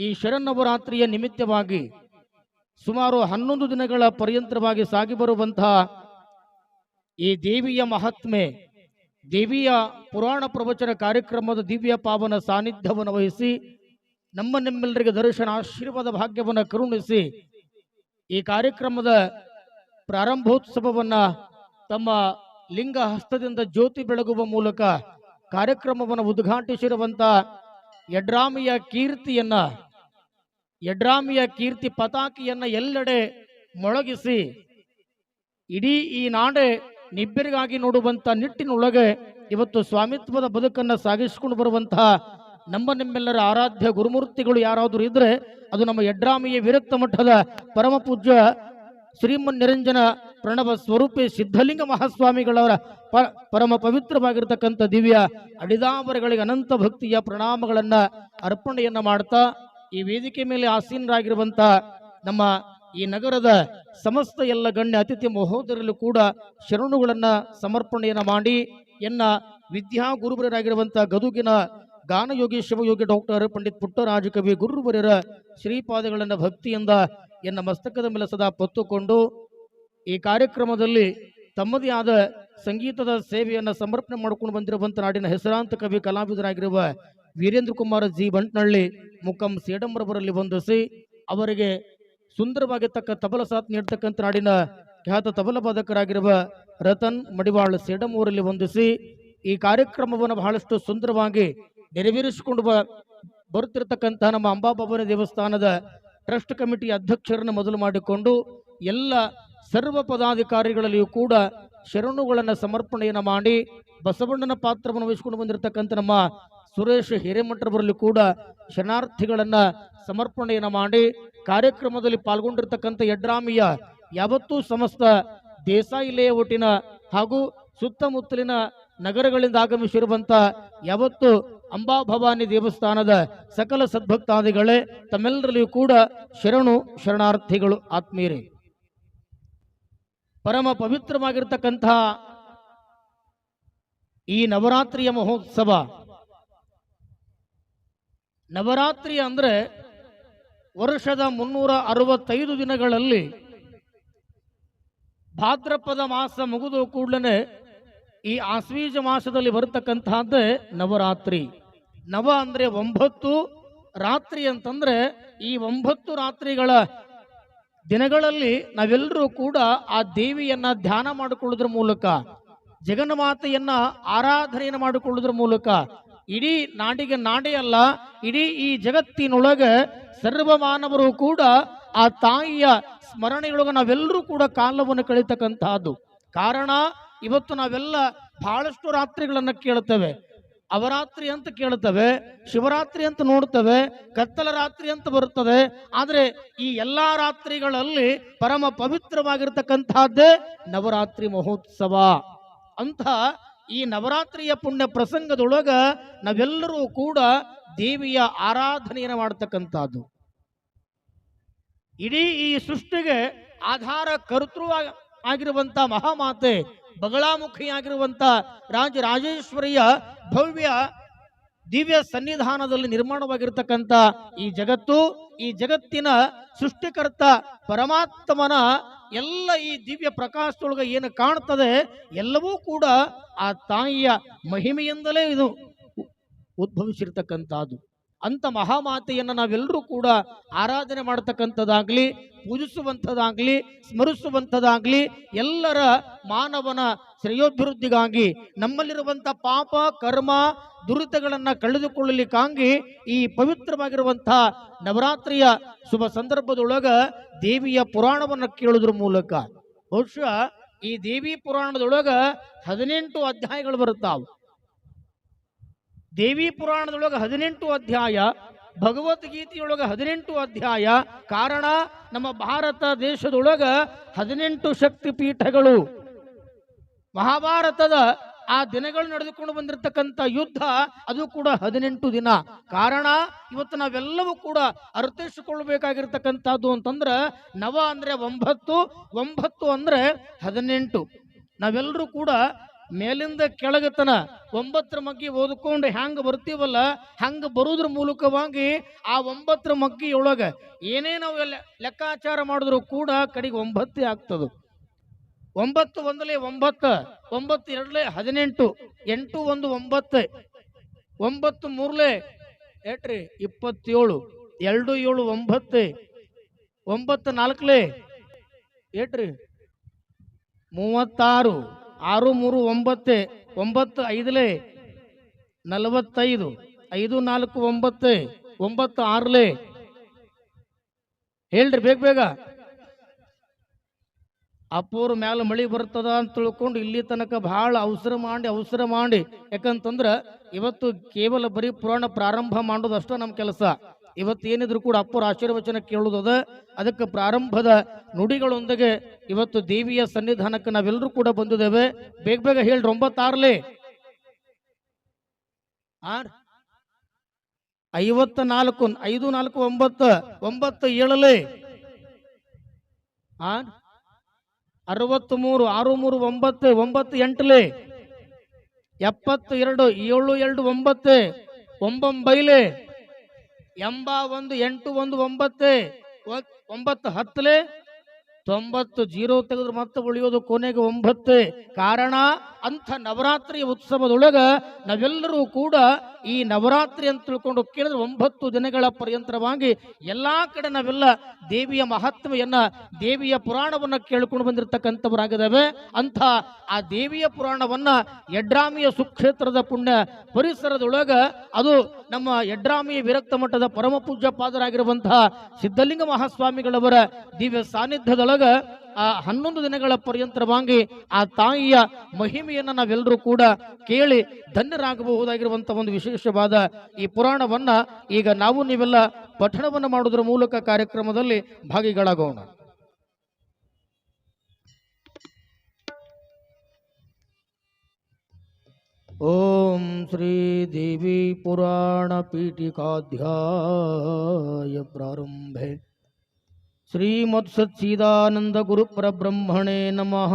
ಈ ಶರನ್ನವರಾತ್ರಿಯ ನಿಮಿತ್ತವಾಗಿ ಸುಮಾರು ಹನ್ನೊಂದು ದಿನಗಳ ಪರ್ಯಂತರವಾಗಿ ಸಾಗಿ ಬರುವಂತಹ ಈ ದೇವಿಯ ಮಹಾತ್ಮೆ, ದೇವಿಯ ಪುರಾಣ ಪ್ರವಚನ ಕಾರ್ಯಕ್ರಮದ ದಿವ್ಯ ಪಾವನ ಸಾನ್ನಿಧ್ಯವನ್ನು ವಹಿಸಿ ನಮ್ಮ ನಿಮ್ಮೆಲ್ಲರಿಗೆ ದರ್ಶನ ಆಶೀರ್ವಾದ ಭಾಗ್ಯವನ್ನು ಕರುಣಿಸಿ ಈ ಕಾರ್ಯಕ್ರಮದ ಪ್ರಾರಂಭೋತ್ಸವವನ್ನು ತಮ್ಮ ಲಿಂಗ ಹಸ್ತದಿಂದ ಜ್ಯೋತಿ ಬೆಳಗುವ ಮೂಲಕ ಕಾರ್ಯಕ್ರಮವನ್ನು ಉದ್ಘಾಟಿಸಿರುವಂಥ ಯಡ್ರಾಮಿಯ ಕೀರ್ತಿಯನ್ನ ಯಡ್ರಾಮಿಯ ಕೀರ್ತಿ ಪತಾಕಿಯನ್ನ ಎಲ್ಲೆಡೆ ಮೊಳಗಿಸಿ, ಇಡೀ ಈ ನಾಡೆ ನಿಬ್ಬರಿಗಾಗಿ ನೋಡುವಂತ ನಿಟ್ಟಿನೊಳಗೆ ಇವತ್ತು ಸ್ವಾಮಿತ್ವದ ಬದುಕನ್ನು ಸಾಗಿಸಿಕೊಂಡು ಬರುವಂತಹ ನಮ್ಮ ನಿಮ್ಮೆಲ್ಲರ ಆರಾಧ್ಯ ಗುರುಮೂರ್ತಿಗಳು ಯಾರಾದರೂ ಇದ್ರೆ ಅದು ನಮ್ಮ ಯಡ್ರಾಮಿಯ ವಿರಕ್ತ ಮಠದ ಪರಮ ಪೂಜ್ಯ ಶ್ರೀಮನ್ ನಿರಂಜನ ಪ್ರಣವ ಸ್ವರೂಪಿ ಸಿದ್ಧಲಿಂಗ ಮಹಾಸ್ವಾಮಿಗಳವರ ಪರಮ ಪವಿತ್ರವಾಗಿರ್ತಕ್ಕಂಥ ದಿವ್ಯ ಅಡಿದಾವರಗಳಿಗೆ ಅನಂತ ಭಕ್ತಿಯ ಪ್ರಣಾಮಗಳನ್ನು ಅರ್ಪಣೆಯನ್ನ ಮಾಡ್ತಾ ಈ ವೇದಿಕೆ ಮೇಲೆ ಆಸೀನರಾಗಿರುವಂತ ನಮ್ಮ ಈ ನಗರದ ಸಮಸ್ತ ಎಲ್ಲ ಗಣ್ಯ ಅತಿಥಿ ಮಹೋದರಲ್ಲೂ ಕೂಡ ಶರಣುಗಳನ್ನ ಸಮರ್ಪಣೆಯನ್ನ ಮಾಡಿ ಎನ್ನ ವಿದ್ಯಾ ಗುರುಬರರಾಗಿರುವಂಥ ಗದುಗಿನ ಗಾನಯೋಗಿ ಶಿವಯೋಗಿ ಡಾಕ್ಟರ್ ಪಂಡಿತ್ ಪುಟ್ಟರಾಜ ಕವಿ ಗುರುವರ್ಯರ ಶ್ರೀಪಾದಗಳನ್ನ ಭಕ್ತಿಯಿಂದ ಎನ್ನ ಮಸ್ತಕದ ಮೇಲೆ ಸದಾ ಪೊತ್ತುಕೊಂಡು ಈ ಕಾರ್ಯಕ್ರಮದಲ್ಲಿ ತಮ್ಮದೇ ಆದ ಸಂಗೀತದ ಸೇವೆಯನ್ನು ಸಮರ್ಪಣೆ ಮಾಡಿಕೊಂಡು ಬಂದಿರುವಂಥ ನಾಡಿನ ಹೆಸರಾಂತ ಕವಿ ಕಲಾವಿದರಾಗಿರುವ ವೀರೇಂದ್ರ ಕುಮಾರ್ ಜಿ ಬಂಟ್ನಳ್ಳಿ ಮುಖಂ ಸೇಡಂಬರವರಲ್ಲಿ ವಂದಿಸಿ ಅವರಿಗೆ ಸುಂದರವಾಗಿರ್ತಕ್ಕ ತಬಲ ಸಾಥ್ ನೀಡ್ತಕ್ಕಂಥ ನಾಡಿನ ಖ್ಯಾತ ತಬಲ ಬಾಧಕರಾಗಿರುವ ರತನ್ ಮಡಿವಾಳ್ ಸೇಡಂ ಊರಲ್ಲಿ ವಂದಿಸಿ ಈ ಕಾರ್ಯಕ್ರಮವನ್ನು ಬಹಳಷ್ಟು ಸುಂದರವಾಗಿ ನೆರವೇರಿಸಿಕೊಂಡು ಬರುತ್ತಿರತಕ್ಕಂತಹ ನಮ್ಮ ಅಂಬಾಭವನ ದೇವಸ್ಥಾನದ ಟ್ರಸ್ಟ್ ಕಮಿಟಿ ಅಧ್ಯಕ್ಷರನ್ನು ಮೊದಲು ಮಾಡಿಕೊಂಡು ಎಲ್ಲ ಸರ್ವ ಪದಾಧಿಕಾರಿಗಳಲ್ಲಿಯೂ ಕೂಡ ಶರಣುಗಳನ್ನು ಸಮರ್ಪಣೆಯನ್ನು ಮಾಡಿ ಬಸವಣ್ಣನ ಪಾತ್ರವನ್ನು ವಹಿಸಿಕೊಂಡು ಬಂದಿರತಕ್ಕಂಥ ನಮ್ಮ ಸುರೇಶ್ ಹಿರೇಮಠರವರಲ್ಲಿ ಕೂಡ ಶರಣಾರ್ಥಿಗಳನ್ನ ಸಮರ್ಪಣೆಯನ್ನು ಮಾಡಿ ಕಾರ್ಯಕ್ರಮದಲ್ಲಿ ಪಾಲ್ಗೊಂಡಿರ್ತಕ್ಕಂಥ ಯಡ್ರಾಮಿಯ ಯಾವತ್ತೂ ಸಮಸ್ತ ದೇಸಾಯಿ ಲೇಔಟಿನ ಹಾಗೂ ಸುತ್ತಮುತ್ತಲಿನ ನಗರಗಳಿಂದ ಆಗಮಿಸಿರುವಂಥ ಯಾವತ್ತು ಅಂಬಾಭವಾನಿ ದೇವಸ್ಥಾನದ ಸಕಲ ಸದ್ಭಕ್ತಾದಿಗಳೇ, ತಮ್ಮೆಲ್ಲರಲ್ಲಿಯೂ ಕೂಡ ಶರಣು ಶರಣಾರ್ಥಿಗಳು ಆತ್ಮೀಯರೇ. ಪರಮ ಪವಿತ್ರವಾಗಿರ್ತಕ್ಕಂತಹ ಈ ನವರಾತ್ರಿಯ ಮಹೋತ್ಸವ ನವರಾತ್ರಿ ಅಂದ್ರೆ ವರ್ಷದ ಮುನ್ನೂರ ಅರವತ್ತೈದು ದಿನಗಳಲ್ಲಿ ಭಾದ್ರಪದ ಮಾಸ ಮುಗಿದು ಕೂಡಲೇ ಈ ಆಸ್ವೀಜ ಮಾಸದಲ್ಲಿ ಬರತಕ್ಕಂತಹದ್ದೇ ನವರಾತ್ರಿ. ನವ ಅಂದ್ರೆ ಒಂಬತ್ತು, ರಾತ್ರಿ ಅಂತಂದ್ರೆ ಈ ಒಂಬತ್ತು ರಾತ್ರಿಗಳ ದಿನಗಳಲ್ಲಿ ನಾವೆಲ್ಲರೂ ಕೂಡ ಆ ದೇವಿಯನ್ನ ಧ್ಯಾನ ಮಾಡಿಕೊಳ್ಳೋದ್ರ ಮೂಲಕ, ಜಗನ್ಮಾತೆಯನ್ನ ಆರಾಧನೆಯನ್ನು ಮಾಡಿಕೊಳ್ಳೋದ್ರ ಮೂಲಕ ಇಡೀ ನಾಡಿಗೆ ನಾಡೇ ಅಲ್ಲ, ಇಡೀ ಈ ಜಗತ್ತಿನೊಳಗೆ ಸರ್ವ ಮಾನವರು ಕೂಡ ಆ ತಾಯಿಯ ಸ್ಮರಣೆಯೊಳಗೆ ನಾವೆಲ್ಲರೂ ಕೂಡ ಕಾಲವನ್ನು ಕಳೀತಕ್ಕಂತಹದ್ದು ಕಾರಣ, ಇವತ್ತು ನಾವೆಲ್ಲ ಬಹಳಷ್ಟು ರಾತ್ರಿಗಳನ್ನು ಕೇಳುತ್ತೇವೆ. ಅವರಾತ್ರಿ ಅಂತ ಕೇಳುತ್ತವೆ, ಶಿವರಾತ್ರಿ ಅಂತ ನೋಡ್ತವೆ ಕತ್ತಲ ರಾತ್ರಿ ಅಂತ ಬರುತ್ತದೆ. ಆದರೆ ಈ ಎಲ್ಲಾ ರಾತ್ರಿಗಳಲ್ಲಿ ಪರಮ ಪವಿತ್ರವಾಗಿರ್ತಕ್ಕಂತಹದ್ದೇ ನವರಾತ್ರಿ ಮಹೋತ್ಸವ. ಅಂತ ಈ ನವರಾತ್ರಿಯ ಪುಣ್ಯ ಪ್ರಸಂಗದೊಳಗ ನಾವೆಲ್ಲರೂ ಕೂಡ ದೇವಿಯ ಆರಾಧನೆಯನ್ನು ಮಾಡತಕ್ಕಂಥದ್ದು. ಇಡೀ ಈ ಸೃಷ್ಟಿಗೆ ಆಧಾರ ಕರ್ತೃ ಆಗಿರುವಂತ ಮಹಾಮಾತೆ, ಬಗಳಾಮುಖಿಯಾಗಿರುವಂಥ ರಾಜ ರಾಜೇಶ್ವರಿಯ ಭವ್ಯ ದಿವ್ಯ ಸನ್ನಿಧಾನದಲ್ಲಿ ನಿರ್ಮಾಣವಾಗಿರ್ತಕ್ಕಂಥ ಈ ಜಗತ್ತು, ಈ ಜಗತ್ತಿನ ಸೃಷ್ಟಿಕರ್ತ ಪರಮಾತ್ಮನ ಎಲ್ಲ ಈ ದಿವ್ಯ ಪ್ರಕಾಶದೊಳಗೆ ಏನು ಕಾಣ್ತದೆ ಎಲ್ಲವೂ ಕೂಡ ಆ ತಾಯಿಯ ಮಹಿಮೆಯಿಂದಲೇ ಇದು ಉದ್ಭವಿಸಿರ್ತಕ್ಕಂಥದ್ದು. ಅಂತ ಮಹಾಮಾತೆಯನ್ನು ನಾವೆಲ್ಲರೂ ಕೂಡ ಆರಾಧನೆ ಮಾಡತಕ್ಕಂಥದ್ದಾಗಲಿ, ಪೂಜಿಸುವಂಥದ್ದಾಗಲಿ, ಸ್ಮರಿಸುವಂಥದ್ದಾಗಲಿ ಎಲ್ಲರ ಮಾನವನ ಶ್ರೇಯೋಭಿವೃದ್ಧಿಗಾಗಿ ನಮ್ಮಲ್ಲಿರುವಂಥ ಪಾಪ, ಕರ್ಮ, ದುರಿತಗಳನ್ನು ಕಳೆದುಕೊಳ್ಳಲಿಕ್ಕಾಗಿ ಈ ಪವಿತ್ರವಾಗಿರುವಂಥ ನವರಾತ್ರಿಯ ಶುಭ ಸಂದರ್ಭದೊಳಗೆ ದೇವಿಯ ಪುರಾಣವನ್ನು ಕೇಳೋದ್ರ ಮೂಲಕ. ಬಹುಶಃ ಈ ದೇವಿ ಪುರಾಣದೊಳಗೆ ಹದಿನೆಂಟು ಅಧ್ಯಾಯಗಳು ಬರುತ್ತಾವು. ದೇವಿ ಪುರಾಣದೊಳಗ ಹದಿನೆಂಟು ಅಧ್ಯಾಯ, ಭಗವದ್ಗೀತೆಯೊಳಗೆ ಹದಿನೆಂಟು ಅಧ್ಯಾಯ. ಕಾರಣ ನಮ್ಮ ಭಾರತ ದೇಶದೊಳಗ ಹದಿನೆಂಟು ಶಕ್ತಿ ಪೀಠಗಳು ಮಹಾಭಾರತದ ಆ ದಿನಗಳು ನಡೆದುಕೊಂಡು ಬಂದಿರತಕ್ಕಂಥ ಯುದ್ಧ, ಅದು ಕೂಡ ಹದಿನೆಂಟು ದಿನ. ಕಾರಣ ಇವತ್ತು ನಾವೆಲ್ಲವೂ ಕೂಡ ಅರ್ಥೈಸಿಕೊಳ್ಳಬೇಕಾಗಿರ್ತಕ್ಕಂಥದ್ದು ಅಂತಂದ್ರೆ, ನವ ಅಂದ್ರೆ ಒಂಬತ್ತು ಒಂಬತ್ತು ಅಂದ್ರೆ ಹದಿನೆಂಟು. ನಾವೆಲ್ಲರೂ ಕೂಡ ಮೇಲಿಂದ ಕೆಳಗತನ ಒಂಬತ್ತರ ಮಗ್ಗಿ ಓದ್ಕೊಂಡು ಹೆಂಗೆ ಬರ್ತೀವಲ್ಲ, ಹಂಗ ಬರೋದ್ರ ಮೂಲಕವಾಗಿ ಆ ಒಂಬತ್ತರ ಒಳಗೆ ಏನೇ ನಾವು ಲೆಕ್ಕಾಚಾರ ಮಾಡಿದ್ರು ಕೂಡ ಕಡೆಗೆ ಒಂಬತ್ತೇ ಆಗ್ತದೆ. ಒಂಬತ್ತು ಒಂದಲೆ ಒಂಬತ್ತು ಒಂಬತ್ತು ಎರಡಲೆ ಹದಿನೆಂಟು, ಎಂಟು ಒಂದು ಒಂಬತ್ತು ಒಂಬತ್ತು ಮೂರ್ಲೆ ಏಟ್ರಿ ಇಪ್ಪತ್ತೇಳು, ಎರಡು ಏಳು ಒಂಬತ್ತು ಒಂಬತ್ತು ನಾಲ್ಕಲೇ ಏಟ್ರಿ ಮೂವತ್ತಾರು. ಆರು ಮೂರು ಒಂಬತ್ತು ಒಂಬತ್ತು ಐದಲೇ, ನಲವತ್ತೈದು, ಐದು ನಾಲ್ಕು ಒಂಬತ್ತು ಒಂಬತ್ತು ಆರ್ಲೆ. ಹೇಳ್ರಿ ಬೇಗ ಬೇಗ. ಅಪ್ಪೋರ್ ಮ್ಯಾಲ ಮಳಿ ಬರ್ತದ ಅಂತ ತಿಳ್ಕೊಂಡು ಇಲ್ಲಿ ತನಕ ಬಹಳ ಅವಸರ ಮಾಡಿ ಅವಸರ ಮಾಡಿ. ಯಾಕಂತಂದ್ರ ಇವತ್ತು ಕೇವಲ ಬರೀ ಪುರಾಣ ಪ್ರಾರಂಭ ಮಾಡೋದಷ್ಟೇ ನಮ್ಮ ಕೆಲಸ. ಇವತ್ತು ಏನಿದ್ರು ಕೂಡ ಅಪ್ಪರ ಆಶೀರ್ವಚನ ಕೇಳುವುದದ, ಅದಕ್ಕೆ ಪ್ರಾರಂಭದ ನುಡಿಗಳೊಂದಿಗೆ ಇವತ್ತು ದೇವಿಯ ಸನ್ನಿಧಾನಕ್ಕೆ ನಾವೆಲ್ಲರೂ ಕೂಡ ಬಂದಿದ್ದೇವೆ. ಬೇಗ ಬೇಗ ಹೇಳ್ರಿ, ಒಂಬತ್ತಾರ್ಲಿ. ಆರ್. ಐವತ್ತ ನಾಲ್ಕು, ಐದು, ನಾಲ್ಕು, ಒಂಬತ್ತು ಒಂಬತ್ತು, ಏಳಲೆ. ಆರ್. ಅರವತ್ತು ಮೂರು, ಆರು, ಮೂರು, ಒಂಬತ್ತು ಒಂಬತ್ತು, ಎಂಟಲೆ. ಎಪ್ಪತ್ತು ಎರಡು, ಏಳು, ಎರಡು, ಒಂಬತ್ತು ಒಂಬೊಂಬೈಲೆ ಎಂಬ ಒಂದು ಎಂಟು ಒಂದು ಒಂಬತ್ತು ಒಂಬತ್ತು ಹತ್ತಲೆ, ತೊಂಬತ್ತು ಜೀರೋ ತೆಗೆದ್ರೆ ಮತ್ತೆ ಉಳಿಯೋದು ಕೊನೆಗೆ ಒಂಬತ್ತು. ಕಾರಣ ಅಂಥ ನವರಾತ್ರಿ ಉತ್ಸವದೊಳಗ ನಾವೆಲ್ಲರೂ ಕೂಡ ಈ ನವರಾತ್ರಿ ಅಂತ ತಿಳ್ಕೊಂಡು ಕೇಳಿದ್ರೆ ಒಂಬತ್ತು ದಿನಗಳ ಪರ್ಯಂತರವಾಗಿ ಎಲ್ಲಾ ಕಡೆ ನಾವೆಲ್ಲ ದೇವಿಯ ಮಹಾತ್ಮೆಯನ್ನ ದೇವಿಯ ಪುರಾಣವನ್ನ ಕೇಳಿಕೊಂಡು ಬಂದಿರತಕ್ಕಂಥವರಾಗಿದ್ದಾವೆ. ಅಂಥ ಆ ದೇವಿಯ ಪುರಾಣವನ್ನ ಯಡ್ರಾಮಿಯ ಸುಕ್ಷೇತ್ರದ ಪುಣ್ಯ ಪರಿಸರದೊಳಗ ಅದು ನಮ್ಮ ಯಡ್ರಾಮಿಯ ವಿರಕ್ತ ಮಠದ ಪರಮ ಪೂಜ್ಯ ಪಾದರಾಗಿರುವಂತಹ ಸಿದ್ಧಲಿಂಗ ಮಹಾಸ್ವಾಮಿಗಳವರ ದಿವ್ಯ ಸಾನ್ನಿಧ್ಯದೊಳಗ ಆ ಹನ್ನೊಂದು ದಿನಗಳ ಪರ್ಯಂತರವಾಗಿ ಆ ತಾಯಿಯ ಮಹಿಮೆಯನ್ನು ನಾವೆಲ್ಲರೂ ಕೂಡ ಕೇಳಿ ಧನ್ಯರಾಗಬಹುದಾಗಿರುವಂತಹ ಒಂದು ವಿಶೇಷವಾದ ಈ ಪುರಾಣವನ್ನ ಈಗ ನಾವು ನೀವೆಲ್ಲ ಪಠಣವನ್ನು ಮಾಡುವುದರ ಮೂಲಕ ಕಾರ್ಯಕ್ರಮದಲ್ಲಿ ಭಾಗಿಗಳಾಗೋಣ. ಓಂ ಶ್ರೀ ದೇವಿ ಪುರಾಣ ಪೀಠಿಕಾಧ್ಯಾಯ ಪ್ರಾರಂಭೆ. ಶ್ರೀಮತ್ ಸಚ್ಚಿದಾನಂದ ಗುರು ಪರಬ್ರಹ್ಮಣೇ ನಮಃ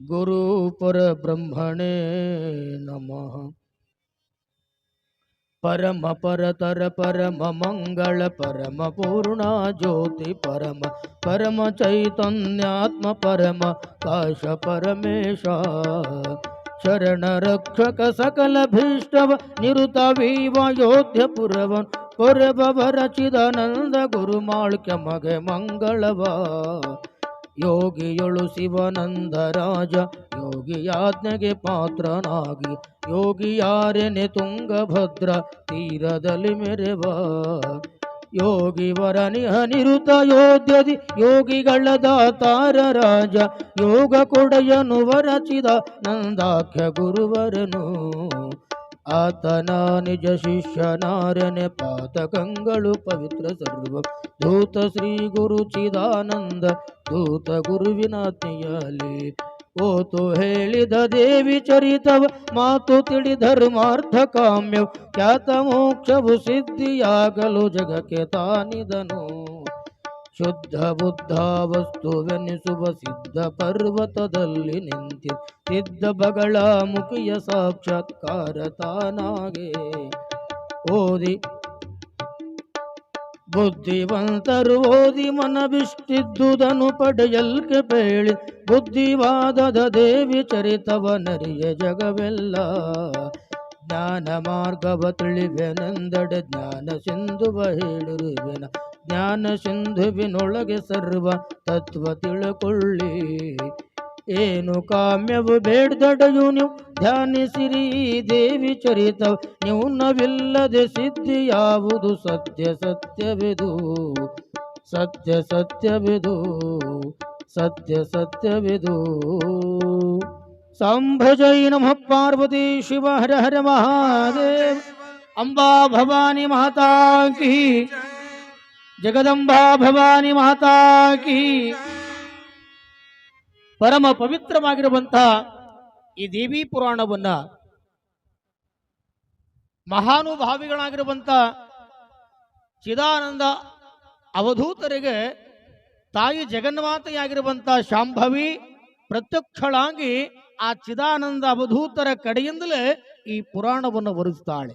ಗುರು ಪರಬ್ರಹ್ಮಣೇ ನಮಃ ಪರಮ ಪರತರ ಪರಮ ಮಂಗಳ ಪರಮ ಪೂರ್ಣ ಜ್ಯೋತಿ ಪರಮ ಪರಮ ಚೈತನ್ಯಾತ್ಮ ಪರಮ ಕಾಶ ಪರಮೇಶ ಶರಣ ರಕ್ಷಕ ಸಕಲ ಭೀಷ್ಟವ ನಿರುತ ವೀವ ಯೋಧ್ಯ ಪುರವ ನಂದ ಗುರು ಮಗೆ ಮಂಗಳವ. ಯೋಗಿಯೊಳು ಶಿವನಂದ ರಾಜ ಯೋಗಿಯಾಜ್ಞೆಗೆ ಪಾತ್ರನಾಗಿ ಯೋಗಿಯಾರೆನೆ ತುಂಗಭದ್ರ ತೀರದಲ್ಲಿ ಮೆರೆವ. ಯೋಗಿವರ ನಿಹ ನಿರುತ ಯೋಧ್ಯದಿ, ಯೋಗಿಗಳ ದಾತಾರ ರಾಜ, ಯೋಗ ಕೊಡೆಯನು ವರಚಿದ ನಂದಾಖ್ಯ ಗುರುವರನು. ಆತನ ನಿಜ ಶಿಷ್ಯನಾರನೆ ಪಾತಕಂಗಳು ಪವಿತ್ರ ಸರ್ವ ದೂತ ಶ್ರೀ ಗುರು ಚಿದಾನಂದ ದೂತ ಗುರುವಿನಾಜ್ಞೆಯಲ್ಲಿ ಓತು ಹೇಳಿದ ದೇವಿ ಚರಿತವ ಮಾತು ತಿಳಿ ಧರ್ಮಾರ್ಥ ಕಾಮ್ಯವು ಖ್ಯಾತ ಮೋಕ್ಷವು ಸಿದ್ಧಿಯಾಗಲು ಜಗಕ್ಕೆ ತಾನಿದನು ಶುದ್ಧ ಬುದ್ಧ ವಸ್ತುವೆನಿಸುವ ಸಿದ್ಧ ಪರ್ವತದಲ್ಲಿ ನಿಂತಿ ಸಿದ್ಧ ಬಗಳ ಮುಖಿಯ ಸಾಕ್ಷಾತ್ಕಾರ ತಾನಾಗೆ ಓದಿ ಬುದ್ಧಿವಂತರು ಓದಿ ಮನವಿಷ್ಟಿದ್ದುದನ್ನು ಪಡೆಯಲ್ಕೆ ಬೇಳಿ ಬುದ್ಧಿವಾದದ ದೇವಿ ಚರಿತವ ನರಿಯ ಜಗವೆಲ್ಲ. ಜ್ಞಾನ ಮಾರ್ಗವ ತಿಳಿವೆನೆಂದಡೆ ಜ್ಞಾನ ಸಿಂಧುವ ಹೇಳಿರುವೆನ. ಜ್ಞಾನ ಸಿಂಧುವಿನೊಳಗೆ ಸರ್ವ ತತ್ವ ತಿಳ್ಕೊಳ್ಳಿ. ಏನು ಕಾಮ್ಯವು ಬೇಡ್ದಡೆಯು ನೀವು ಧ್ಯಾನಿಸಿರಿ, ದೇವಿ ಚರಿತ ನೀವು ನವಿಲ್ಲದೆ ಸಿದ್ಧಿ ಯಾವುದು? ಸತ್ಯ ಸತ್ಯವಿದು ಸತ್ಯ ಸತ್ಯವಿದು ಸತ್ಯ ಸತ್ಯವಿದು. ಸಂಭಜೈ ನಮಃ ಪಾರ್ವತಿ ಶಿವ ಹರ ಹರ ಮಹಾದೇವ, ಅಂಬಾ ಭವಾನಿ ಮಾತಾ ಕಿ ಜಗದಂಬಾ ಭವಾನಿ ಮಾತಾ ಕಿ ಪರಮ ಪವಿತ್ರವಾಗಿರುವಂತಹ ಈ ದೇವಿ ಪುರಾಣವನ್ನ ಮಹಾನುಭಾವಿಗಳಾಗಿರುವಂತ ಚಿದಾನಂದ ಅವಧೂತರಿಗೆ ತಾಯಿ ಜಗನ್ಮಾತೆಯಾಗಿರುವಂಥ ಶಾಂಭವಿ ಪ್ರತ್ಯಕ್ಷಳಾಗಿ ಆ ಚಿದಾನಂದ ಅವಧೂತರ ಕಡೆಯಿಂದಲೇ ಈ ಪುರಾಣವನ್ನು ವರಿಸ್ತಾಳೆ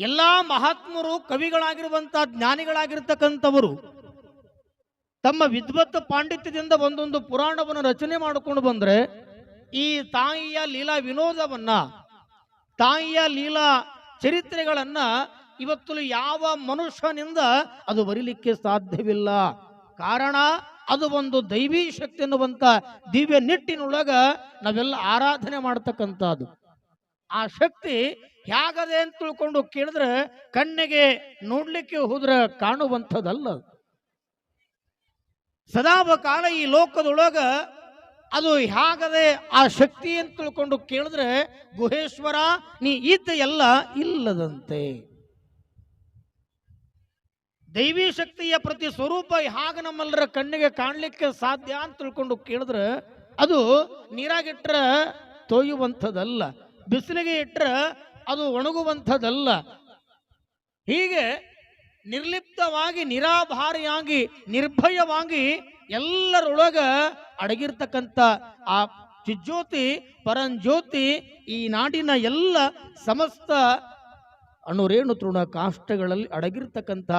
ಎಲ್ಲಾ ಮಹಾತ್ಮರು ಕವಿಗಳಾಗಿರುವಂಥ ಜ್ಞಾನಿಗಳಾಗಿರ್ತಕ್ಕಂಥವರು ತಮ್ಮ ವಿದ್ವತ್ ಪಾಂಡಿತ್ಯದಿಂದ ಒಂದೊಂದು ಪುರಾಣವನ್ನು ರಚನೆ ಮಾಡಿಕೊಂಡು ಬಂದರೆ ಈ ತಾಯಿಯ ಲೀಲಾ ವಿನೋದವನ್ನ, ತಾಯಿಯ ಲೀಲಾ ಚರಿತ್ರೆಗಳನ್ನ ಇವತ್ತು ಯಾವ ಮನುಷ್ಯನಿಂದ ಅದು ಬರೀಲಿಕ್ಕೆ ಸಾಧ್ಯವಿಲ್ಲ. ಕಾರಣ ಅದು ಒಂದು ದೈವಿ ಶಕ್ತಿ ಎನ್ನುವಂತ ದಿವ್ಯ ನಿಟ್ಟಿನೊಳಗ ನಾವೆಲ್ಲ ಆರಾಧನೆ ಮಾಡ್ತಕ್ಕಂಥದ್ದು. ಆ ಶಕ್ತಿ ಹೇಗದೆ ಅಂತ ತಿಳ್ಕೊಂಡು ಕೇಳಿದ್ರೆ ಕಣ್ಣಿಗೆ ನೋಡ್ಲಿಕ್ಕೆ ಹೋದ್ರೆ ಕಾಣುವಂಥದ್ದಲ್ಲ ಸದಾಬ ಕಾಲ ಈ ಲೋಕದೊಳಗ ಅದು ಹೇಗದೆ ಆ ಶಕ್ತಿ ಅಂತ ತಿಳ್ಕೊಂಡು ಕೇಳಿದ್ರೆ ಗುಹೇಶ್ವರ, ನೀ ಇದ್ದ ಎಲ್ಲ ಇಲ್ಲದಂತೆ. ದೈವಿ ಶಕ್ತಿಯ ಪ್ರತಿ ಸ್ವರೂಪ ಹಾಗ ನಮ್ಮೆಲ್ಲರ ಕಣ್ಣಿಗೆ ಕಾಣಲಿಕ್ಕೆ ಸಾಧ್ಯ ಅಂತ ತಿಳ್ಕೊಂಡು ಕೇಳಿದ್ರೆ ಅದು ನೀರಾಗಿಟ್ರ ತೊಯ್ಯುವಂಥದ್ದಲ್ಲ. ಬಿಸಿಲಿಗೆ ಇಟ್ರ ಅದು ಒಣಗುವಂಥದ್ದಲ್ಲ. ಹೀಗೆ ನಿರ್ಲಿಪ್ತವಾಗಿ, ನಿರಾಭಾರಿಯಾಗಿ, ನಿರ್ಭಯವಾಗಿ ಎಲ್ಲರೊಳಗ ಅಡಗಿರ್ತಕ್ಕಂಥ ಆ ಚಿಜ್ಯೋತಿ, ಪರಂಜ್ಯೋತಿ, ಈ ನಾಡಿನ ಎಲ್ಲ ಸಮಸ್ತ ಅಣುರೇಣು ತೃಣ ಕಾಷ್ಟಗಳಲ್ಲಿ ಅಡಗಿರ್ತಕ್ಕಂಥ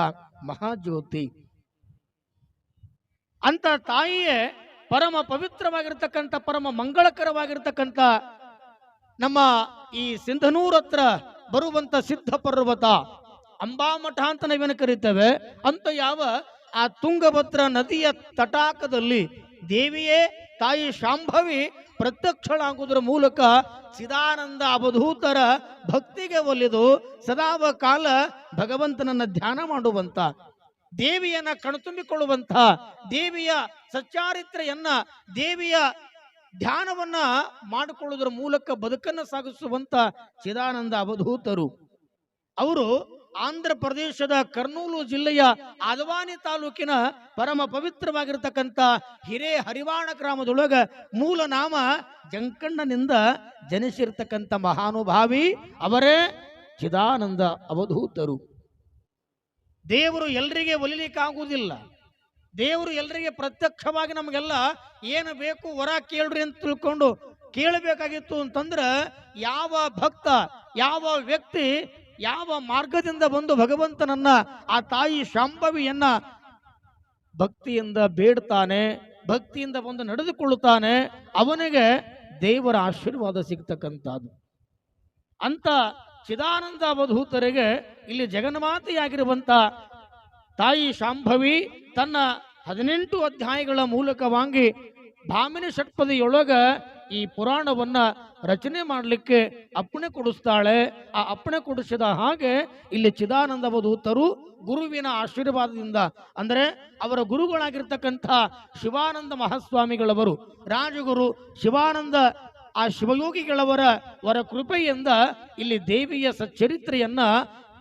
ಮಹಾಜ್ಯೋತಿ. ಅಂತ ತಾಯಿಯೇ ಪರಮ ಪವಿತ್ರವಾಗಿರ್ತಕ್ಕಂಥ, ಪರಮ ಮಂಗಳಕರವಾಗಿರ್ತಕ್ಕಂಥ ನಮ್ಮ ಈ ಸಿಂಧನೂರ್ ಹತ್ರ ಬರುವಂತ ಸಿದ್ಧ ಪರ್ವತ ಅಂಬಾಮಠ ಅಂತ ನಾವೇನು ಕರಿತೇವೆ? ಅಂತ ಯಾವ ಆ ತುಂಗಭದ್ರ ನದಿಯ ತಟಾಕದಲ್ಲಿ ದೇವಿಯೇ, ತಾಯಿ ಶಾಂಭವಿ ಪ್ರತ್ಯಕ್ಷಳಾಗುವುದರ ಮೂಲಕ ಚಿದಾನಂದ ಅವಧೂತರ ಭಕ್ತಿಗೆ ಒಲಿದು ಸದಾವ ಕಾಲ ಭಗವಂತನನ್ನ ಧ್ಯಾನ ಮಾಡುವಂತ, ದೇವಿಯನ್ನ ಕಣತುಂಬಿಕೊಳ್ಳುವಂತ, ದೇವಿಯ ಸಚ್ಚಾರಿತ್ರೆಯನ್ನ ದೇವಿಯ ಧ್ಯಾನವನ್ನ ಮಾಡಿಕೊಳ್ಳುವುದರ ಮೂಲಕ ಬದುಕನ್ನು ಸಾಗಿಸುವಂತ ಚಿದಾನಂದ ಅವಧೂತರು. ಅವರು ಆಂಧ್ರ ಪ್ರದೇಶದ ಕರ್ನೂಲು ಜಿಲ್ಲೆಯ ಆದವಾನಿ ತಾಲೂಕಿನ ಪರಮ ಪವಿತ್ರವಾಗಿರ್ತಕ್ಕಂಥ ಹಿರೇ ಹರಿವಾಣ ಗ್ರಾಮದೊಳಗ ಮೂಲ ನಾಮ ಜಂಕಣ್ಣನಿಂದ ಜನಿಸಿರ್ತಕ್ಕಂಥ ಮಹಾನುಭಾವಿ ಅವರೇ ಚಿದಾನಂದ ಅವಧೂತರು. ದೇವರು ಎಲ್ರಿಗೆ ಒಲಿಲಿಕ್ಕಾಗುವುದಿಲ್ಲ. ದೇವರು ಎಲ್ರಿಗೆ ಪ್ರತ್ಯಕ್ಷವಾಗಿ ನಮಗೆಲ್ಲ ಏನು ಬೇಕು ವರ ಕೇಳ್ರಿ ಅಂತ ತಿಳ್ಕೊಂಡು ಕೇಳಬೇಕಾಗಿತ್ತು ಅಂತಂದ್ರೆ ಯಾವ ಭಕ್ತ, ಯಾವ ವ್ಯಕ್ತಿ, ಯಾವ ಮಾರ್ಗದಿಂದ ಬಂದು ಭಗವಂತನನ್ನ, ಆ ತಾಯಿ ಶಾಂಭವಿಯನ್ನ ಭಕ್ತಿಯಿಂದ ಬೇಡ್ತಾನೆ, ಭಕ್ತಿಯಿಂದ ಬಂದು ನಡೆದುಕೊಳ್ಳುತ್ತಾನೆ, ಅವನಿಗೆ ದೇವರ ಆಶೀರ್ವಾದ ಸಿಗ್ತಕ್ಕಂಥದ್ದು. ಅಂತ ಚಿದಾನಂದ ಅವಧೂತರಿಗೆ ಇಲ್ಲಿ ಜಗನ್ಮಾತೆಯಾಗಿರುವಂತ ತಾಯಿ ಶಾಂಭವಿ ತನ್ನ ಹದಿನೆಂಟು ಅಧ್ಯಾಯಗಳ ಮೂಲಕವಾಗಿ ಭಾಮಿನಿ ಷಟ್ಪದಿಯೊಳಗ ಈ ಪುರಾಣವನ್ನ ರಚನೆ ಮಾಡಲಿಕ್ಕೆ ಅಪ್ಪಣೆ ಕೊಡಿಸ್ತಾಳೆ. ಆ ಅಪ್ಪಣೆ ಕೊಡಿಸಿದ ಹಾಗೆ ಇಲ್ಲಿ ಚಿದಾನಂದ ಬದೂತರು ಗುರುವಿನ ಆಶೀರ್ವಾದದಿಂದ, ಅಂದರೆ ಅವರ ಗುರುಗಳಾಗಿರ್ತಕ್ಕಂಥ ಶಿವಾನಂದ ಮಹಾಸ್ವಾಮಿಗಳವರು, ರಾಜಗುರು ಶಿವಾನಂದ ಆ ಶಿವಯೋಗಿಗಳವರ ವರ ಕೃಪೆಯಿಂದ ಇಲ್ಲಿ ದೇವಿಯ ಸಚ್ಚರಿತ್ರೆಯನ್ನ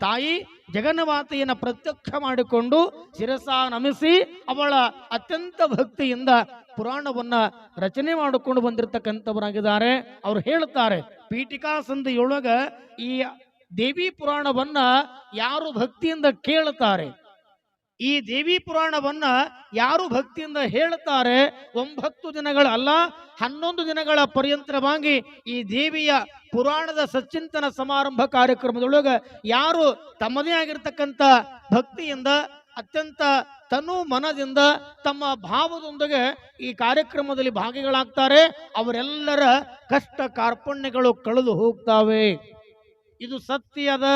ತಾಯಿ ಜಗನ್ಮಾತೆಯನ್ನು ಪ್ರತ್ಯಕ್ಷ ಮಾಡಿಕೊಂಡು ಶಿರಸ ನಮಿಸಿ ಅವಳ ಅತ್ಯಂತ ಭಕ್ತಿಯಿಂದ ಪುರಾಣವನ್ನ ರಚನೆ ಮಾಡಿಕೊಂಡು ಬಂದಿರತಕ್ಕಂಥವರಾಗಿದ್ದಾರೆ. ಅವರು ಹೇಳುತ್ತಾರೆ ಪೀಠಿಕಾ ಸಂಧಿಯೊಳಗ ಈ ದೇವಿ ಪುರಾಣವನ್ನ ಯಾರು ಭಕ್ತಿಯಿಂದ ಕೇಳುತ್ತಾರೆ ಈ ದೇವಿ ಪುರಾಣವನ್ನ ಯಾರು ಭಕ್ತಿಯಿಂದ ಹೇಳುತ್ತಾರೆ? ಒಂಬತ್ತು ದಿನಗಳ ಅಲ್ಲ ಹನ್ನೊಂದು ದಿನಗಳ ಪರ್ಯಂತರವಾಗಿ ಈ ದೇವಿಯ ಪುರಾಣದ ಸಚ್ಚಿಂತನ ಸಮಾರಂಭ ಕಾರ್ಯಕ್ರಮದೊಳಗ ಯಾರು ತಮ್ಮದೇ ಆಗಿರ್ತಕ್ಕಂಥ ಭಕ್ತಿಯಿಂದ, ಅತ್ಯಂತ ತನು ಮನದಿಂದ, ತಮ್ಮ ಭಾವದೊಂದಿಗೆ ಈ ಕಾರ್ಯಕ್ರಮದಲ್ಲಿ ಭಾಗಿಗಳಾಗ್ತಾರೆ. ಅವರೆಲ್ಲರ ಕಷ್ಟ ಕಾರ್ಪಣ್ಯಗಳು ಕಳೆದು ಹೋಗ್ತಾವೆ. ಇದು ಸತ್ಯದ,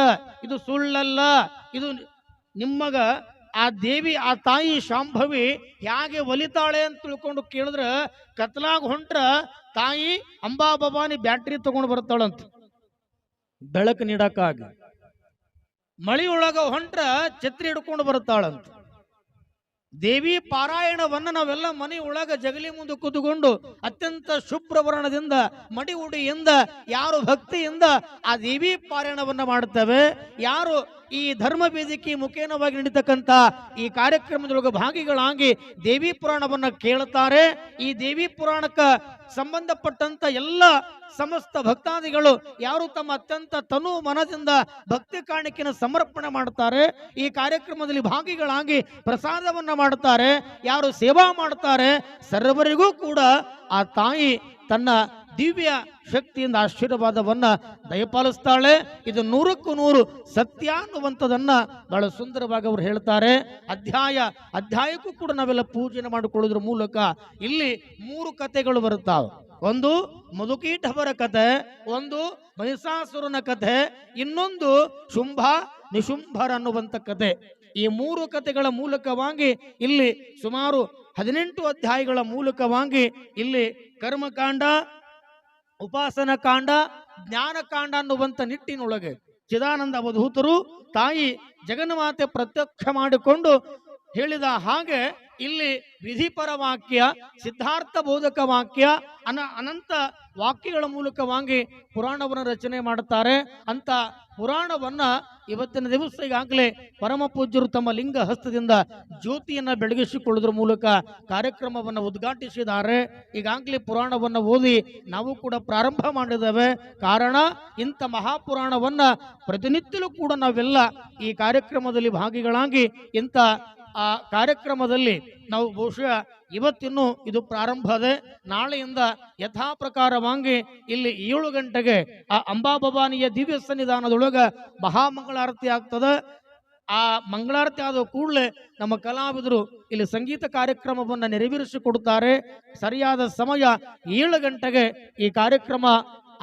ಇದು ಸುಳ್ಳಲ್ಲ, ಇದು ನಿಮ್ಮಗ ಆ ದೇವಿ, ಆ ತಾಯಿ ಶಾಂಭವಿ ಹೇಗೆ ಒಲಿತಾಳೆ ಅಂತ ತಿಳ್ಕೊಂಡು ಕೇಳಿದ್ರೆ, ಕತ್ಲಾಗ ಹೊಂಟ್ರ ತಾಯಿ ಅಂಬಾ ಭವಾನಿ ಬ್ಯಾಟ್ರಿ ತಗೊಂಡು ಬರ್ತಾಳಂತ. ಬೆಳಕು ನೀಡಕ್ಕಾಗಿ ಮಳೆಯೊಳಗ ಹೊಂಟ್ರ ಛತ್ರಿ ಹಿಡ್ಕೊಂಡು ಬರ್ತಾಳಂತ. ದೇವಿ ಪಾರಾಯಣವನ್ನ ನಾವೆಲ್ಲ ಮನೆ ಒಳಗ ಜಗಲಿ ಮುಂದೆ ಕೂತುಕೊಂಡು ಅತ್ಯಂತ ಶುಭ್ರವರ್ಣದಿಂದ, ಮಡಿ ಉಡಿಯಿಂದ, ಯಾರು ಭಕ್ತಿಯಿಂದ ಆ ದೇವಿ ಪಾರಾಯಣವನ್ನ ಮಾಡ್ತೇವೆ, ಯಾರು ಈ ಧರ್ಮ ವೇದಿಕೆ ಮುಖೇನವಾಗಿ ನಡೀತಕ್ಕಂಥ ಈ ಕಾರ್ಯಕ್ರಮದೊಳಗೆ ಭಾಗಿಗಳಾಗಿ ದೇವಿ ಪುರಾಣವನ್ನು ಕೇಳುತ್ತಾರೆ. ಈ ದೇವಿ ಪುರಾಣಕ್ಕೆ ಸಂಬಂಧಪಟ್ಟಂತ ಎಲ್ಲ ಸಮಸ್ತ ಭಕ್ತಾದಿಗಳು ಯಾರು ತಮ್ಮ ಅತ್ಯಂತ ತನು ಮನದಿಂದ ಭಕ್ತಿ ಕಾಣಿಕೆಯನ್ನು ಸಮರ್ಪಣೆ ಮಾಡುತ್ತಾರೆ. ಈ ಕಾರ್ಯಕ್ರಮದಲ್ಲಿ ಭಾಗಿಗಳಾಗಿ ಪ್ರಸಾದವನ್ನು ಮಾಡುತ್ತಾರೆ. ಯಾರು ಸೇವಾ ಮಾಡುತ್ತಾರೆ. ಸರ್ವರಿಗೂ ಕೂಡ ಆ ತಾಯಿ ತನ್ನ ದಿವ್ಯ ಶಕ್ತಿಯಿಂದ ಆಶೀರ್ವಾದವನ್ನ ದಯಪಾಲಿಸ್ತಾಳೆ. ಇದು ನೂರಕ್ಕೂ ನೂರು ಸತ್ಯ ಅನ್ನುವಂಥದನ್ನ ಬಹಳ ಸುಂದರವಾಗಿ ಅವರು ಹೇಳ್ತಾರೆ. ಅಧ್ಯಾಯ, ಅಧ್ಯಾಯಕ್ಕೂ ಕೂಡ ನಾವೆಲ್ಲ ಪೂಜನೆ ಮಾಡಿಕೊಳ್ಳೋದ್ರ ಮೂಲಕ ಇಲ್ಲಿ ಮೂರು ಕಥೆಗಳು ಬರುತ್ತಾವೆ. ಒಂದು ಮಧುಕೀಠವರ ಕಥೆ, ಒಂದು ಮಹಿಷಾಸುರನ ಕಥೆ, ಇನ್ನೊಂದು ಶುಂಭ ನಿಶುಂಭರ ಅನ್ನುವಂಥ ಕಥೆ. ಈ ಮೂರು ಕಥೆಗಳ ಮೂಲಕವಾಗಿ ಇಲ್ಲಿ ಸುಮಾರು ಹದಿನೆಂಟು ಅಧ್ಯಾಯಗಳ ಮೂಲಕವಾಗಿ ಇಲ್ಲಿ ಕರ್ಮಕಾಂಡ, ಉಪಾಸನ ಕಾಂಡ ಜ್ಞಾನಕಾಂಡ ಅನ್ನುವಂಥ ನಿಟ್ಟಿನೊಳಗೆ ಚಿದಾನಂದ ಅವಧೂತರು ತಾಯಿ ಜಗನ್ಮಾತೆ ಪ್ರತ್ಯಕ್ಷ ಮಾಡಿಕೊಂಡು ಹೇಳಿದ ಹಾಗೆ ಇಲ್ಲಿ ವಿಧಿಪರ ವಾಕ್ಯ ಸಿದ್ಧಾರ್ಥ ಬೋಧಕ ವಾಕ್ಯ ಅನ ಅನಂತ ವಾಕ್ಯಗಳ ಮೂಲಕವಾಗಿ ಪುರಾಣವನ್ನು ರಚನೆ ಮಾಡುತ್ತಾರೆ. ಅಂತ ಪುರಾಣವನ್ನ ಇವತ್ತಿನ ದಿವಸ ಈಗಾಗಲೇ ಪರಮ ಪೂಜ್ಯರು ತಮ್ಮ ಲಿಂಗ ಹಸ್ತದಿಂದ ಜ್ಯೋತಿಯನ್ನ ಬೆಳಗಿಸಿಕೊಳ್ಳುವುದರ ಮೂಲಕ ಕಾರ್ಯಕ್ರಮವನ್ನು ಉದ್ಘಾಟಿಸಿದ್ದಾರೆ. ಈಗಾಗಲೇ ಪುರಾಣವನ್ನು ಓದಿ ನಾವು ಕೂಡ ಪ್ರಾರಂಭ ಮಾಡಿದ್ದೇವೆ. ಕಾರಣ ಇಂಥ ಮಹಾಪುರಾಣವನ್ನ ಪ್ರತಿನಿತ್ಯಲೂ ಕೂಡ ನಾವೆಲ್ಲ ಈ ಕಾರ್ಯಕ್ರಮದಲ್ಲಿ ಭಾಗಿಗಳಾಗಿ ಇಂಥ ಆ ಕಾರ್ಯಕ್ರಮದಲ್ಲಿ ನಾವು ಬಹುಶಃ ಇವತ್ತಿನ್ನು ಇದು ಪ್ರಾರಂಭ ಅದೆ. ನಾಳೆಯಿಂದ ಯಥಾ ಪ್ರಕಾರವಾಗಿ ಇಲ್ಲಿ ಏಳು ಗಂಟೆಗೆ ಆ ಅಂಬಾಭವಾನಿಯ ದಿವ್ಯ ಸನ್ನಿಧಾನದೊಳಗ ಮಹಾಮಂಗಳಾರತಿ ಆಗ್ತದೆ. ಆ ಮಂಗಳಾರತಿ ಆದ ಕೂಡಲೇ ನಮ್ಮ ಕಲಾವಿದರು ಇಲ್ಲಿ ಸಂಗೀತ ಕಾರ್ಯಕ್ರಮವನ್ನು ನೆರವೇರಿಸಿಕೊಡುತ್ತಾರೆ. ಸರಿಯಾದ ಸಮಯ ಏಳು ಗಂಟೆಗೆ ಈ ಕಾರ್ಯಕ್ರಮ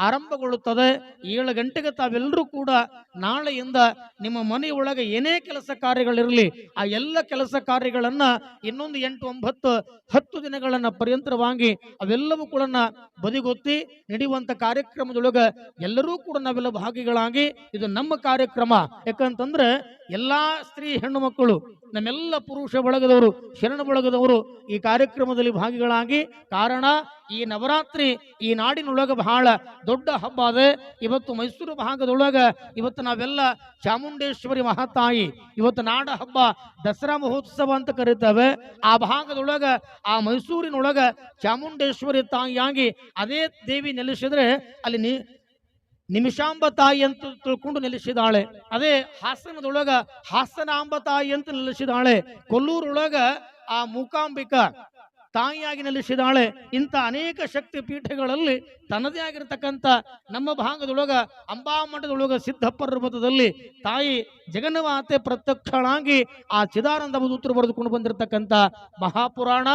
ಆರಂಭಗೊಳ್ಳುತ್ತದೆ. ಏಳು ಗಂಟೆಗೆ ತಾವೆಲ್ಲರೂ ಕೂಡ ನಾಳೆಯಿಂದ ನಿಮ್ಮ ಮನೆಯೊಳಗೆ ಏನೇ ಕೆಲಸ ಕಾರ್ಯಗಳಿರಲಿ, ಆ ಎಲ್ಲ ಕೆಲಸ ಕಾರ್ಯಗಳನ್ನು ಇನ್ನೊಂದು ಎಂಟು, ಒಂಬತ್ತು, ಹತ್ತು ದಿನಗಳನ್ನು ಪರ್ಯಂತರವಾಗಿ ಅವೆಲ್ಲವೂ ಕೂಡ ಬದಿಗೊತ್ತಿ ನಡೆಯುವಂತ ಕಾರ್ಯಕ್ರಮದೊಳಗೆ ಎಲ್ಲರೂ ಕೂಡ ನಾವೆಲ್ಲ ಭಾಗಿಗಳಾಗಿ ಇದು ನಮ್ಮ ಕಾರ್ಯಕ್ರಮ. ಯಾಕಂತಂದ್ರೆ ಎಲ್ಲಾ ಸ್ತ್ರೀ ಹೆಣ್ಣು ಮಕ್ಕಳು, ನಮ್ಮೆಲ್ಲ ಪುರುಷ ಬಳಗದವರು, ಶರಣ ಬಳಗದವರು ಈ ಕಾರ್ಯಕ್ರಮದಲ್ಲಿ ಭಾಗಿಗಳಾಗಿ ಕಾರಣ ಈ ನವರಾತ್ರಿ ಈ ನಾಡಿನೊಳಗೆ ಬಹಳ ದೊಡ್ಡ ಹಬ್ಬ ಅದ. ಇವತ್ತು ಮೈಸೂರು ಭಾಗದೊಳಗ ಇವತ್ತು ನಾವೆಲ್ಲ ಚಾಮುಂಡೇಶ್ವರಿ ಮಹಾತಾಯಿ, ಇವತ್ತು ನಾಡ ಹಬ್ಬ, ದಸರಾ ಮಹೋತ್ಸವ ಅಂತ ಕರೀತೇವೆ. ಆ ಭಾಗದೊಳಗ, ಆ ಮೈಸೂರಿನೊಳಗ ಚಾಮುಂಡೇಶ್ವರಿ ತಾಯಿಯಾಗಿ ಅದೇ ದೇವಿ ನೆಲೆಸಿದ್ರೆ ಅಲ್ಲಿ ನಿ, ನಿಮಿಷಾಂಬ ತಾಯಿ ಅಂತ ತಿಳ್ಕೊಂಡು ನೆಲೆಸಿದಾಳೆ. ಅದೇ ಹಾಸನದೊಳಗ ಹಾಸನಾಂಬ ತಾಯಿ ಅಂತ ನೆಲೆಸಿದಾಳೆ. ಕೊಲ್ಲೂರೊಳಗ ಆ ಮೂಕಾಂಬಿಕ ತಾಯಿಯಾಗಿ ನೆಲೆಸಿದಾಳೆ ಇಂಥ ಅನೇಕ ಶಕ್ತಿ ಪೀಠಗಳಲ್ಲಿ ತನ್ನದೇ ಆಗಿರತಕ್ಕಂಥ ನಮ್ಮ ಭಾಗದೊಳಗ ಅಂಬಾಮಠದೊಳಗ ಸಿದ್ಧಪ್ಪ ರೂಪದಲ್ಲಿ ತಾಯಿ ಜಗನ್ಮಾತೆ ಪ್ರತ್ಯಕ್ಷಳಾಗಿ ಆ ಚಿದಾನಂದ ಉತ್ತರ ಬರೆದುಕೊಂಡು ಬಂದಿರತಕ್ಕಂಥ ಮಹಾಪುರಾಣ.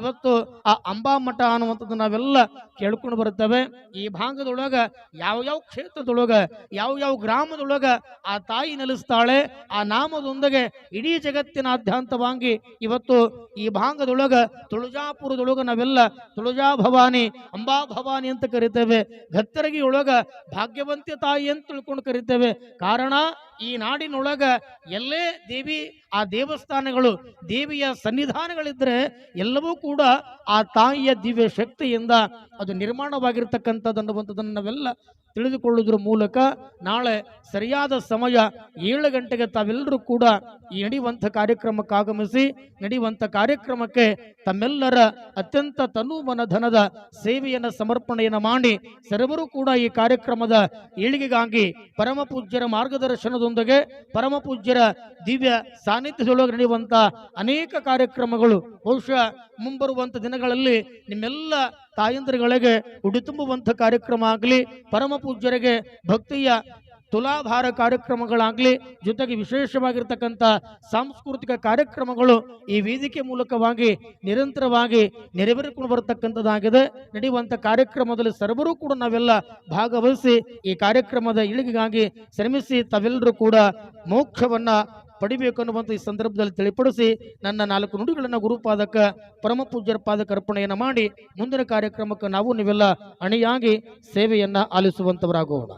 ಇವತ್ತು ಆ ಅಂಬಾಮಠ ಅನ್ನುವಂಥದ್ದು ನಾವೆಲ್ಲ ಕೇಳ್ಕೊಂಡು ಬರುತ್ತವೆ. ಈ ಭಾಗದೊಳಗ ಯಾವ ಯಾವ ಕ್ಷೇತ್ರದೊಳಗ, ಯಾವ ಯಾವ ಗ್ರಾಮದೊಳಗ ಆ ತಾಯಿ ನೆಲೆಸ್ತಾಳೆ, ಆ ನಾಮದೊಂದಿಗೆ ಇಡೀ ಜಗತ್ತಿನಾದ್ಯಂತವಾಗಿ ಇವತ್ತು ಈ ಭಾಗದೊಳಗ ತುಳಜಾಪುರದೊಳಗ ನಾವೆಲ್ಲ ತುಳಜಾ ಭವಾನಿ, ಅಂಬಾ ಭವಾನಿ ಅಂತ ಕರಿತೇವೆ. ಗತ್ತರಗಿ ಒಳಗ ಭಾಗ್ಯವಂತಿ ತಾಯಿ ಅಂತ ತಿಳ್ಕೊಂಡು ಕರಿತೇವೆ. ಕಾರಣ ಈ ನಾಡಿನೊಳಗ ಎಲ್ಲೇ ದೇವಿ, ಆ ದೇವಸ್ಥಾನಗಳು, ದೇವಿಯ ಸನ್ನಿಧಾನಗಳಿದ್ರೆ ಎಲ್ಲವೂ ಕೂಡ ಆ ತಾಯಿಯ ದಿವ್ಯ ಶಕ್ತಿಯಿಂದ ಅದು ನಿರ್ಮಾಣವಾಗಿರ್ತಕ್ಕಂಥದ್ದು ಅನ್ನುವಂಥದ್ದನ್ನು ನಾವೆಲ್ಲ ತಿಳಿದುಕೊಳ್ಳುವುದರ ಮೂಲಕ ನಾಳೆ ಸರಿಯಾದ ಸಮಯ ಏಳು ಗಂಟೆಗೆ ತಾವೆಲ್ಲರೂ ಕೂಡ ಈ ನಡೆಯುವಂಥ ಕಾರ್ಯಕ್ರಮಕ್ಕೆ ಆಗಮಿಸಿ, ನಡೆಯುವಂಥ ಕಾರ್ಯಕ್ರಮಕ್ಕೆ ತಮ್ಮೆಲ್ಲರ ಅತ್ಯಂತ ತನು ಮನ ಧನದ ಸೇವೆಯನ್ನು, ಸಮರ್ಪಣೆಯನ್ನು ಮಾಡಿ, ಸರ್ವರು ಕೂಡ ಈ ಕಾರ್ಯಕ್ರಮದ ಏಳಿಗೆಗಾಗಿ ಪರಮ ಪೂಜ್ಯರ ಮಾರ್ಗದರ್ಶನದೊಂದಿಗೆ ಪರಮ ಪೂಜ್ಯರ ದಿವ್ಯ ಸಾನ್ನಿಧ್ಯದೊಳಗೆ ನಡೆಯುವಂತ ಅನೇಕ ಕಾರ್ಯಕ್ರಮಗಳು. ಬಹುಶಃ ಮುಂಬರುವಂತ ದಿನಗಳಲ್ಲಿ ನಿಮ್ಮೆಲ್ಲ ತಾಯಂದಿರುಗಳಿಗೆ ಉಡಿತುಂಬುವಂಥ ಕಾರ್ಯಕ್ರಮ ಆಗಲಿ, ಪರಮ ಪೂಜ್ಯರಿಗೆ ಭಕ್ತಿಯ ತುಲಾಭಾರ ಕಾರ್ಯಕ್ರಮಗಳಾಗಲಿ, ಜೊತೆಗೆ ವಿಶೇಷವಾಗಿರ್ತಕ್ಕಂಥ ಸಾಂಸ್ಕೃತಿಕ ಕಾರ್ಯಕ್ರಮಗಳು ಈ ವೇದಿಕೆ ಮೂಲಕವಾಗಿ ನಿರಂತರವಾಗಿ ನೆರವೇರಿಕೊಂಡು ಬರತಕ್ಕಂಥದ್ದಾಗಿದೆ. ನಡೆಯುವಂಥ ಕಾರ್ಯಕ್ರಮದಲ್ಲಿ ಸರ್ವರೂ ಕೂಡ ನಾವೆಲ್ಲ ಭಾಗವಹಿಸಿ ಈ ಕಾರ್ಯಕ್ರಮದ ಇಳಿಗೆಗಾಗಿ ಶ್ರಮಿಸಿ ತಾವೆಲ್ಲರೂ ಕೂಡ ಮೋಕ್ಷವನ್ನ ಪಡಿಬೇಕು ಅನ್ನುವಂಥ ಈ ಸಂದರ್ಭದಲ್ಲಿ ತಿಳಿಪಡಿಸಿ ನನ್ನ ನಾಲ್ಕು ನುಡಿಗಳನ್ನು ಗುರುಪಾದಕ, ಪರಮ ಪೂಜ್ಯರ ಪಾದಕ ಅರ್ಪಣೆಯನ್ನು ಮಾಡಿ ಮುಂದಿನ ಕಾರ್ಯಕ್ರಮಕ್ಕೆ ನಾವು ನೀವೆಲ್ಲ ಅಣಿಯಾಗಿ ಸೇವೆಯನ್ನ ಆಲಿಸುವಂತವರಾಗೋಣ.